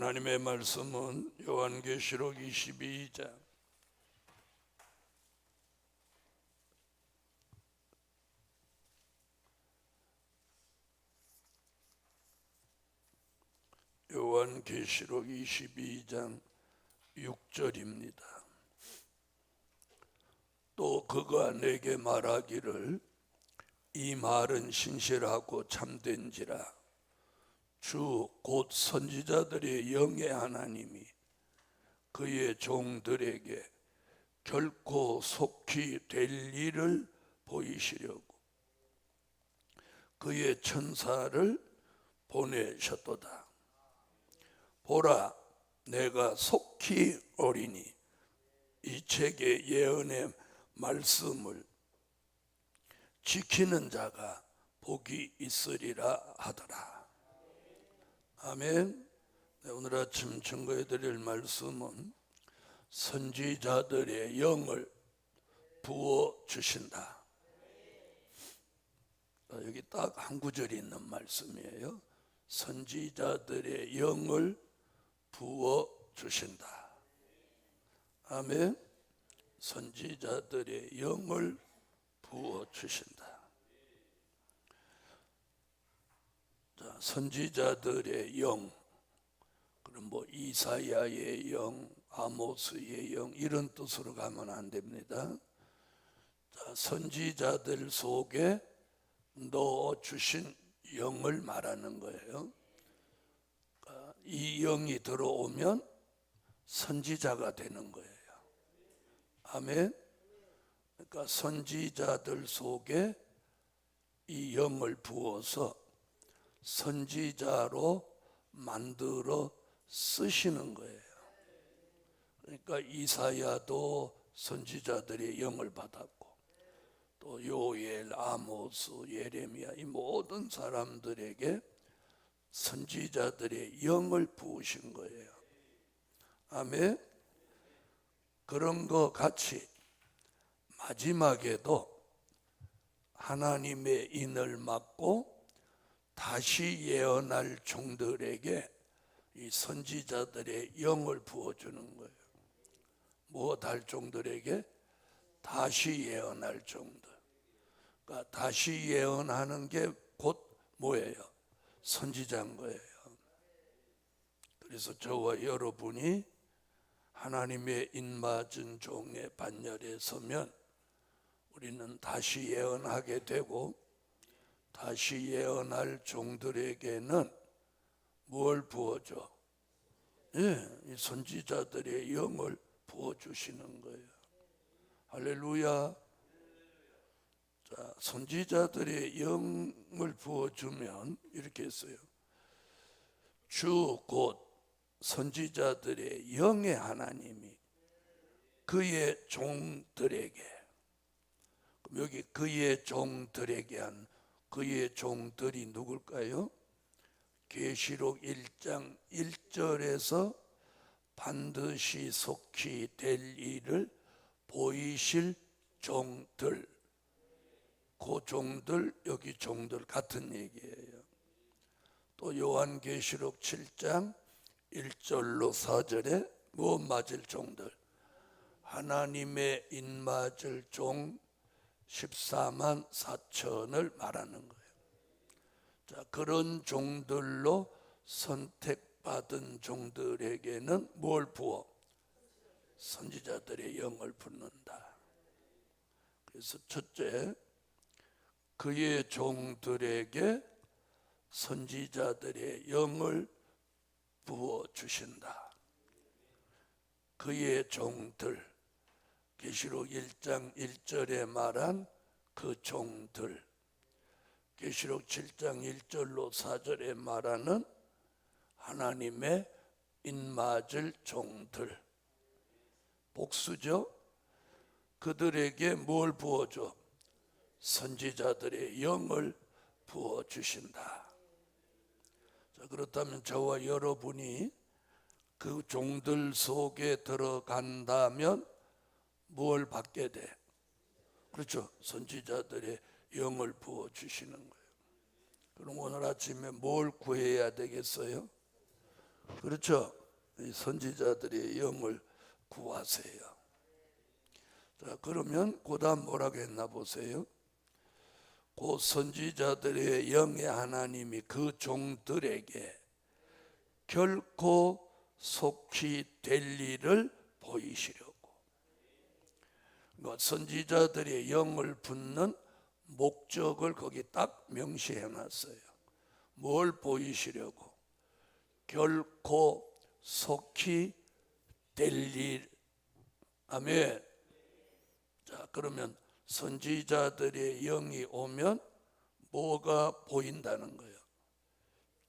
하나님의 말씀은 요한계시록 22장 요한계시록 22장 6절입니다. 또 그가 내게 말하기를 이 말은 신실하고 참된지라 주 곧 선지자들의 영의 하나님이 그의 종들에게 결코 속히 될 일을 보이시려고 그의 천사를 보내셨도다. 보라, 내가 속히 오리니 이 책의 예언의 말씀을 지키는 자가 복이 있으리라 하더라. 아멘. 네, 오늘 아침 증거해 드릴 말씀은 선지자들의 영을 부어 주신다. 아, 여기 딱 한 구절이 있는 말씀이에요. 선지자들의 영을 부어 주신다. 아멘. 선지자들의 영을 부어 주신다. 자, 선지자들의 영, 그럼 뭐 이사야의 영, 아모스의 영 이런 뜻으로 가면 안 됩니다. 자, 선지자들 속에 넣어 주신 영을 말하는 거예요. 그러니까 이 영이 들어오면 선지자가 되는 거예요. 아멘. 그러니까 선지자들 속에 이 영을 부어서 선지자로 만들어 쓰시는 거예요. 그러니까 이사야도 선지자들의 영을 받았고 또 요엘, 아모스, 예레미야 이 모든 사람들에게 선지자들의 영을 부으신 거예요. 아멘. 그런 것 같이 마지막에도 하나님의 인을 맡고 다시 예언할 종들에게 이 선지자들의 영을 부어주는 거예요. 무엇 할 종들에게 다시 예언할 종들. 그러니까 다시 예언하는 게 곧 뭐예요? 선지자인 거예요. 그래서 저와 여러분이 하나님의 인맞은 종의 반열에 서면 우리는 다시 예언하게 되고 다시 예언할 종들에게는 무엇 부어줘? 예, 이 선지자들의 영을 부어주시는 거예요. 할렐루야. 자, 선지자들의 영을 부어주면 이렇게 했어요. 주 곧 선지자들의 영의 하나님이 그의 종들에게 여기 그의 종들에게 한 그의 종들이 누굴까요? 계시록 1장 1절에서 반드시 속히 될 일을 보이실 종들 그 종들 여기 종들 같은 얘기예요. 또 요한계시록 7장 1절로 4절에 무엇 맞을 종들 하나님의 인 맞을 종 14만 4천을 말하는 거예요. 자, 그런 종들로 선택받은 종들에게는 뭘 부어? 선지자들의 영을 붓는다. 그래서 첫째, 그의 종들에게 선지자들의 영을 부어 주신다. 그의 종들, 계시록 1장 1절에 말한 그 종들 계시록 7장 1절로 4절에 말하는 하나님의 인맞을 종들 복수죠. 그들에게 뭘 부어줘? 선지자들의 영을 부어 주신다. 자, 그렇다면 저와 여러분이 그 종들 속에 들어간다면 뭘 받게 돼? 그렇죠. 선지자들의 영을 부어 주시는 거예요. 그럼 오늘 아침에 뭘 구해야 되겠어요? 그렇죠? 이 선지자들의 영을 구하세요. 자, 그러면 그다음 뭐라고 했나 보세요. 그 선지자들의 영의 하나님이 그 종들에게 결코 속히 될 일을 보이시려고. 그 선지자들의 영을 붓는 목적을 거기 딱 명시해 놨어요. 뭘 보이시려고? 결코 속히 될 일. 아멘. 자, 그러면 선지자들의 영이 오면 뭐가 보인다는 거예요?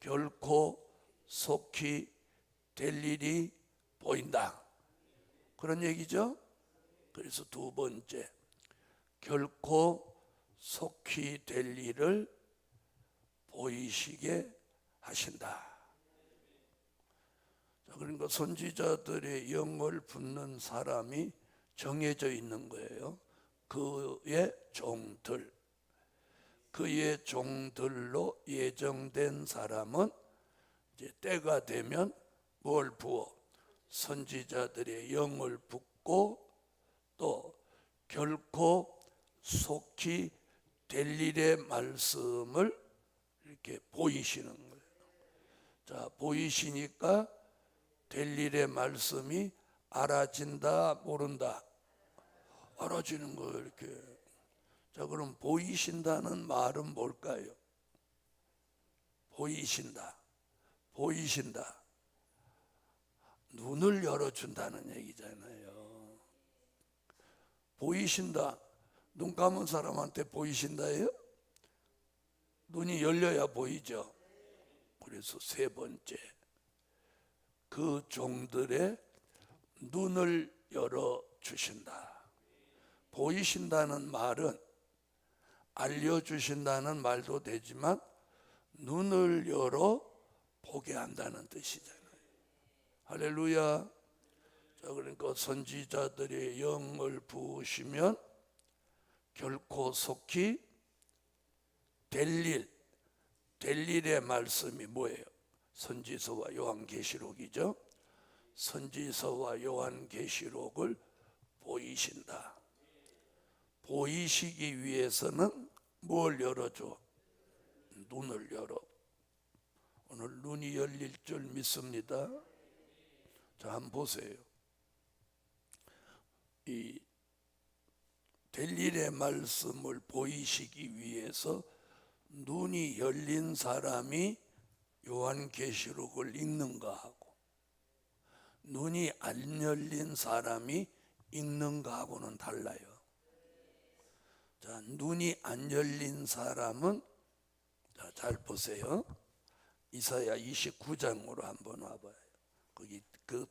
결코 속히 될 일이 보인다. 그런 얘기죠? 그래서 두 번째, 결코 속히 될 일을 보이시게 하신다. 자, 그러니까 선지자들의 영을 붙는 사람이 정해져 있는 거예요. 그의 종들, 그의 종들로 예정된 사람은 이제 때가 되면 뭘 부어 선지자들의 영을 붓고 또 결코 속히 될 일의 말씀을 이렇게 보이시는 거예요. 자, 보이시니까 될 일의 말씀이 알아진다, 모른다. 알아지는 거예요, 이렇게. 자, 그럼 보이신다는 말은 뭘까요? 보이신다. 보이신다. 눈을 열어준다는 얘기잖아요. 보이신다. 눈 감은 사람한테 보이신다예요? 눈이 열려야 보이죠. 그래서 세 번째, 그 종들의 눈을 열어 주신다. 보이신다는 말은 알려주신다는 말도 되지만 눈을 열어 보게 한다는 뜻이잖아요. 할렐루야. 자, 그러니까 선지자들의 영을 부으시면 결코 속히 될 일, 될 일의 말씀이 뭐예요? 선지서와 요한계시록이죠. 선지서와 요한계시록을 보이신다. 보이시기 위해서는 뭘 열어줘? 눈을 열어. 오늘 눈이 열릴 줄 믿습니다. 자, 한번 보세요. 이 될 일의 말씀을 보이시기 위해서 눈이 열린 사람이 요한계시록을 읽는가 하고 눈이 안 열린 사람이 읽는가 하고는 달라요. 자, 눈이 안 열린 사람은 자, 잘 보세요. 이사야 29장으로 한번 와봐요. 거기 그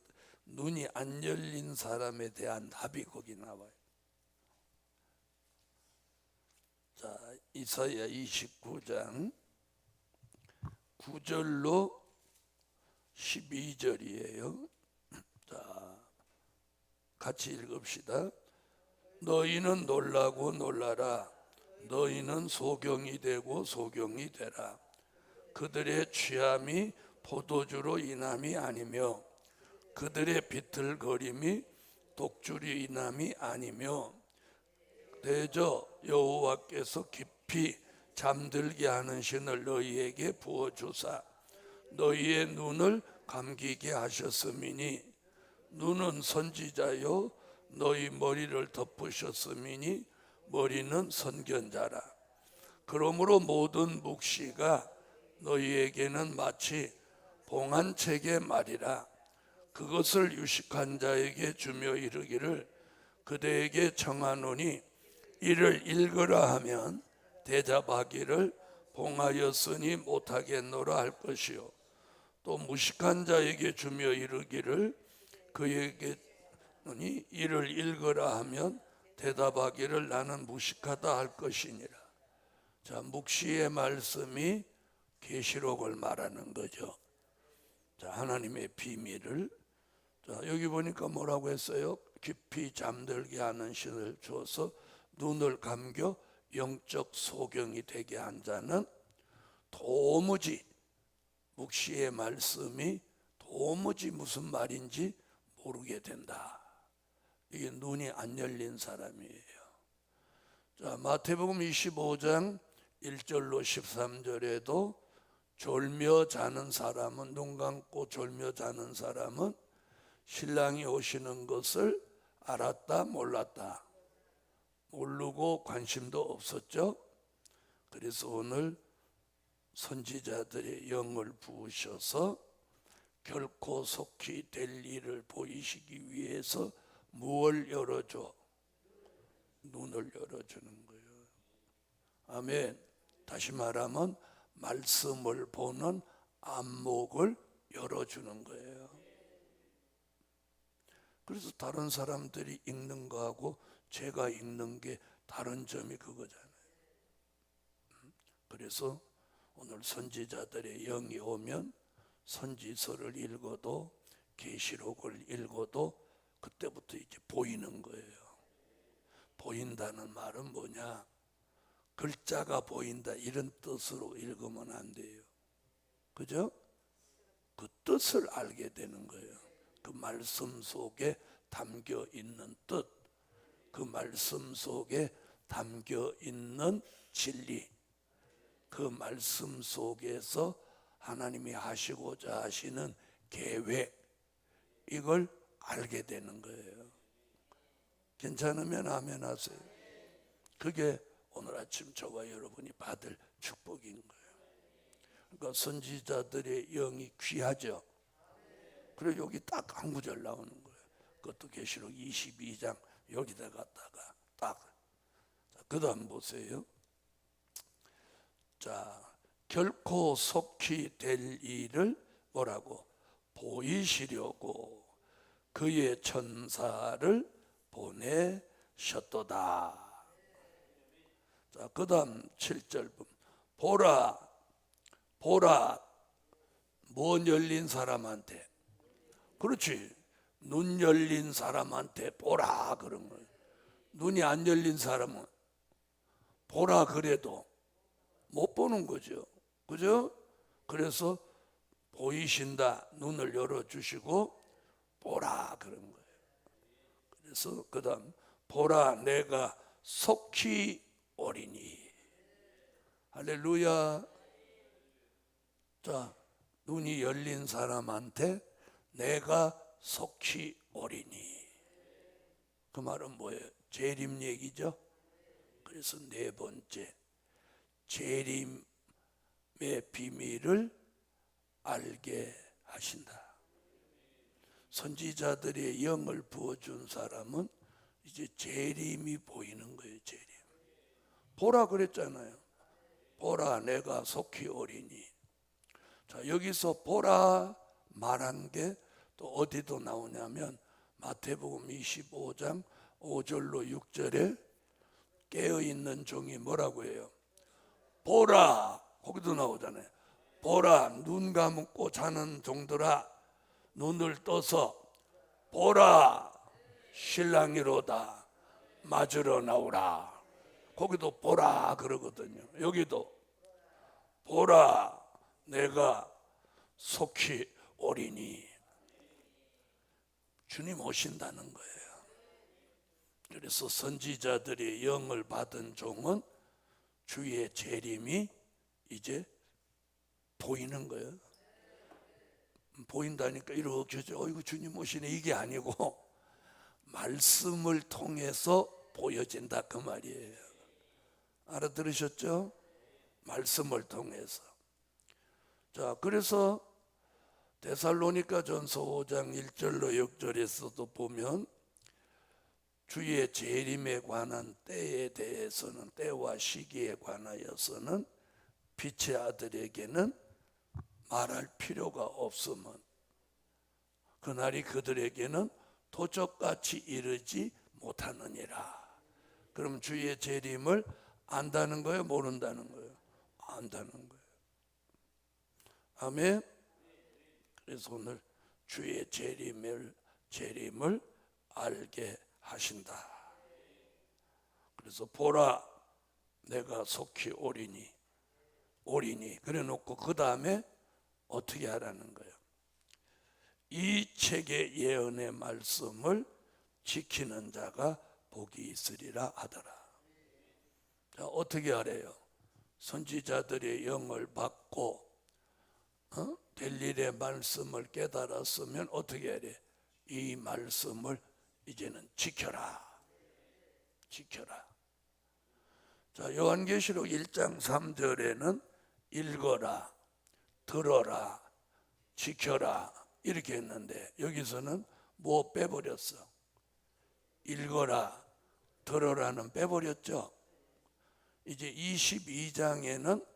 눈이 안 열린 사람에 대한 답이 거기 나와요. 자, 이사야 29장 9절로 12절이에요. 자, 같이 읽읍시다. 너희는 놀라고 놀라라. 너희는 소경이 되고 소경이 되라. 그들의 취함이 포도주로 인함이 아니며 그들의 비틀거림이 독주리 인함이 아니며 대저 여호와께서 깊이 잠들게 하는 신을 너희에게 부어 주사 너희의 눈을 감기게 하셨음이니 눈은 선지자요 너희 머리를 덮으셨음이니 머리는 선견자라. 그러므로 모든 묵시가 너희에게는 마치 봉한 책의 말이라 그것을 유식한 자에게 주며 이르기를 그대에게 청하노니 이를 읽으라 하면 대답하기를 봉하였으니 못하겠노라 할 것이요. 또 무식한 자에게 주며 이르기를 그에게 노니 이를 읽으라 하면 대답하기를 나는 무식하다 할 것이니라. 자 묵시의 말씀이 계시록을 말하는 거죠. 자 하나님의 비밀을 자 여기 보니까 뭐라고 했어요 깊이 잠들게 하는 신을 주어서 눈을 감겨 영적 소경이 되게 한 자는 도무지 묵시의 말씀이 도무지 무슨 말인지 모르게 된다. 이게 눈이 안 열린 사람이에요. 자, 마태복음 25장 1절로 13절에도 졸며 자는 사람은 눈 감고 졸며 자는 사람은 신랑이 오시는 것을 알았다 몰랐다 모르고 관심도 없었죠. 그래서 오늘 선지자들의 영을 부으셔서 결코 속히 될 일을 보이시기 위해서 무엇을 열어줘? 눈을 열어주는 거예요. 아멘. 다시 말하면 말씀을 보는 안목을 열어주는 거예요. 그래서 다른 사람들이 읽는 거하고 제가 읽는 게 다른 점이 그거잖아요. 그래서 오늘 선지자들의 영이 오면 선지서를 읽어도 계시록을 읽어도 그때부터 이제 보이는 거예요. 보인다는 말은 뭐냐? 글자가 보인다 이런 뜻으로 읽으면 안 돼요. 그죠? 그 뜻을 알게 되는 거예요. 그 말씀 속에 담겨 있는 뜻, 그 말씀 속에 담겨 있는 진리, 그 말씀 속에서 하나님이 하시고자 하시는 계획, 이걸 알게 되는 거예요. 괜찮으면 아멘 하세요. 그게 오늘 아침 저와 여러분이 받을 축복인 거예요. 그러니까 선지자들의 영이 귀하죠. 그리고 여기 딱 한 구절 나오는 거예요. 그것도 계시록 22장 여기다 갖다가 딱. 그 다음 보세요. 자, 결코 속히 될 일을 뭐라고 보이시려고 그의 천사를 보내셨도다. 자, 그 다음 7절 보라, 보라, 뭔 열린 사람한테. 그렇지. 눈 열린 사람한테 보라, 그런 거예요. 눈이 안 열린 사람은 보라 그래도 못 보는 거죠. 그죠? 그래서 보이신다. 눈을 열어 주시고 보라, 그런 거예요. 그래서 그 다음 보라 내가 속히 오리니 할렐루야 자 눈이 열린 사람한테 내가 속히 오리니 그 말은 뭐예요? 재림 얘기죠 그래서 네 번째 재림의 비밀을 알게 하신다 선지자들의 영을 부어준 사람은 이제 재림이 보이는 거예요, 재림. 보라 그랬잖아요. 보라, 내가 속히 오리니. 자, 여기서 보라 말한 게 또 어디도 나오냐면 마태복음 25장 5절로 6절에 깨어 있는 종이 뭐라고 해요? 보라, 거기도 나오잖아요. 보라, 눈 감고 자는 종들아, 눈을 떠서 보라 신랑이로다 맞으러 나오라 거기도 보라 그러거든요 여기도 보라 내가 속히 오리니 주님 오신다는 거예요 그래서 선지자들이 영을 받은 종은 주의 재림이 이제 보이는 거예요 보인다니까 이렇게 어이구 주님 오시네 이게 아니고 말씀을 통해서 보여진다 그 말이에요. 알아들으셨죠? 말씀을 통해서. 자, 그래서 데살로니가 전서 5장 1절로 6절에서도 보면 주의 재림에 관한 때에 대해서는 때와 시기에 관하여서는 빛의 아들에게는 말할 필요가 없으면 그날이 그들에게는 도적같이 이르지 못하느니라. 그럼 주의 재림을 안다는 거예요, 모른다는 거예요? 안다는 거예요. 아멘. 그래서 오늘 주의 재림을 재림을 알게 하신다. 그래서 보라 내가 속히 오리니 오리니 그래 놓고 그 다음에 어떻게 하라는 거예요? 이 책의 예언의 말씀을 지키는 자가 복이 있으리라 하더라. 자, 어떻게 하래요? 선지자들의 영을 받고 어? 될 일의 말씀을 깨달았으면 어떻게 하래? 이 말씀을 이제는 지켜라. 지켜라. 자, 요한계시록 1장 3절에는 읽어라, 들어라, 지켜라 이렇게 했는데 여기서는 뭐 빼버렸어? 읽어라, 들어라는 빼버렸죠. 이제 22장에는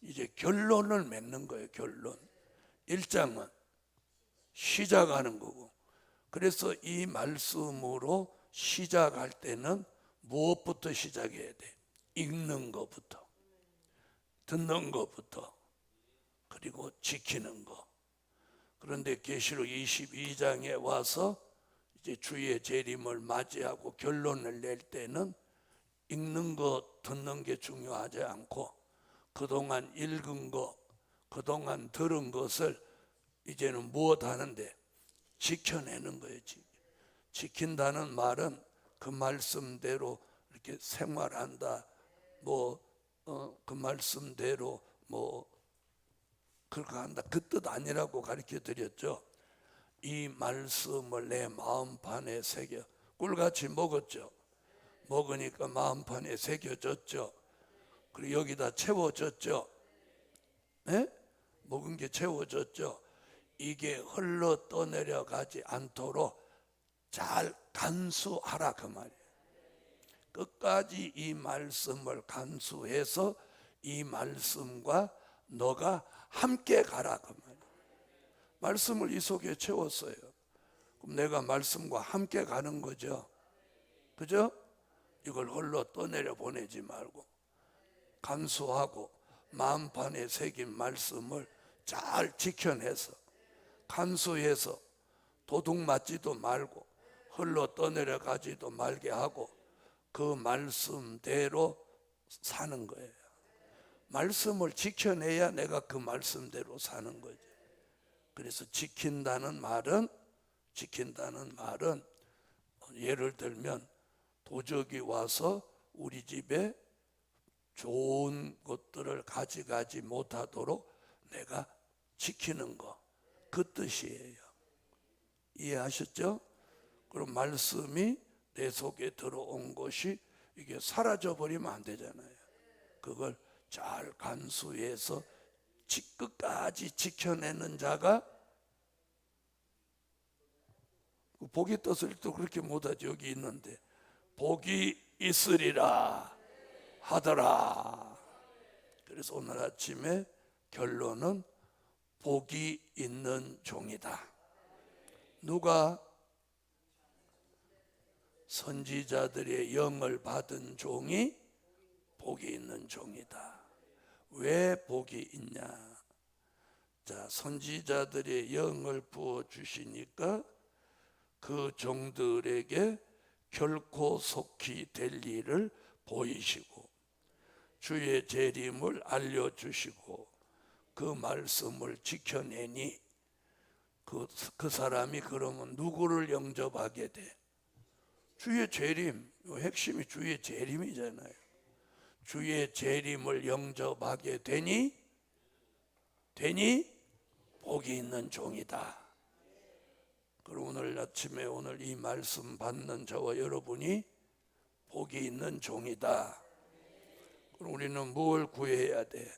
이제 결론을 맺는 거예요, 결론. 1장은 시작하는 거고. 그래서 이 말씀으로 시작할 때는 무엇부터 시작해야 돼? 읽는 것부터, 듣는 것부터, 그리고 지키는 것. 그런데 계시록 22장에 와서 이제 주의 재림을 맞이하고 결론을 낼 때는 읽는 것, 듣는 게 중요하지 않고 그동안 읽은 것, 그동안 들은 것을 이제는 무엇 하는데 지켜내는 거예요. 지- 지킨다는 말은 그 말씀대로 이렇게 생활한다. 뭐, 어, 그 말씀대로 뭐, 그렇게 한다. 그 뜻 아니라고 가르쳐 드렸죠. 이 말씀을 내 마음판에 새겨 꿀같이 먹었죠. 먹으니까 마음판에 새겨졌죠. 그리고 여기다 채워졌죠. 네? 먹은 게 채워졌죠. 이게 흘러 떠내려 가지 않도록 잘 간수하라 그 말이에요. 끝까지 이 말씀을 간수해서 이 말씀과 너가 함께 가라 그 말이에요. 말씀을 이 속에 채웠어요. 그럼 내가 말씀과 함께 가는 거죠. 그죠? 이걸 홀로 떠내려 보내지 말고 간수하고 마음판에 새긴 말씀을 잘 지켜내서 간수해서 도둑 맞지도 말고 흘러 떠내려 가지도 말게 하고 그 말씀대로 사는 거예요. 말씀을 지켜내야 내가 그 말씀대로 사는 거지. 그래서 지킨다는 말은 지킨다는 말은 예를 들면 도적이 와서 우리 집에 좋은 것들을 가져가지 못하도록 내가 지키는 거. 그 뜻이에요. 이해하셨죠? 그럼 말씀이 내 속에 들어온 것이 이게 사라져 버리면 안 되잖아요. 그걸 잘 간수해서 지- 끝까지 지켜내는 자가 그 복이 뜻을 또 그렇게 못하지 여기 있는데 복이 있으리라 하더라. 그래서 오늘 아침에 결론은 복이 있는 종이다. 누가 선지자들의 영을 받은 종이 복이 있는 종이다. 왜 복이 있냐? 자, 선지자들의 영을 부어 주시니까 그 종들에게 결코 속히 될 일을 보이시고 주의 재림을 알려 주시고 그 말씀을 지켜내니 그, 그 사람이 그러면 누구를 영접하게 돼? 주의 재림, 요 핵심이 주의 재림이잖아요. 주의 재림을 영접하게 되니 되니 복이 있는 종이다. 그럼 오늘 아침에 오늘 이 말씀 받는 저와 여러분이 복이 있는 종이다. 우리는 뭘 구해야 돼?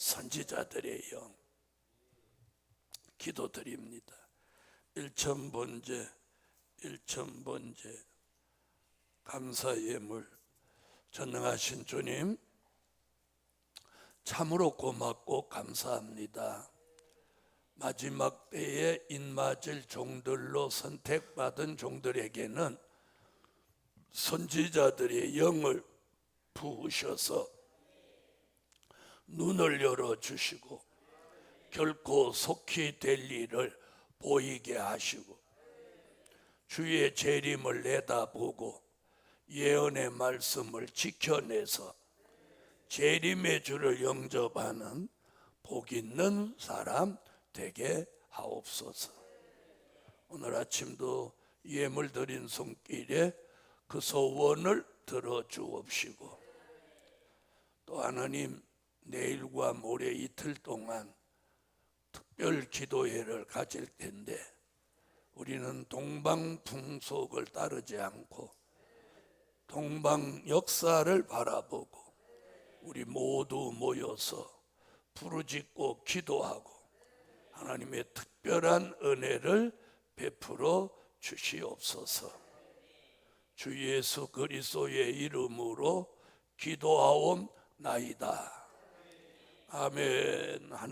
선지자들의 영. 기도드립니다. 일천번제, 일천번제, 감사 예물, 전능하신 주님, 참으로 고맙고 감사합니다. 마지막 때에 인맞을 종들로 선택받은 종들에게는 선지자들의 영을 부으셔서 눈을 열어 주시고 결코 속히 될 일을 보이게 하시고 주의 재림을 내다보고 예언의 말씀을 지켜내서 재림의 주를 영접하는 복 있는 사람 되게 하옵소서. 오늘 아침도 예물 드린 손길에 그 소원을 들어 주옵시고 또 하나님 내일과 모레 이틀 동안 특별 기도회를 가질 텐데 우리는 동방 풍속을 따르지 않고 동방 역사를 바라보고 우리 모두 모여서 부르짖고 기도하고 하나님의 특별한 은혜를 베풀어 주시옵소서. 주 예수 그리스도의 이름으로 기도하옵나이다. 아멘. 하늘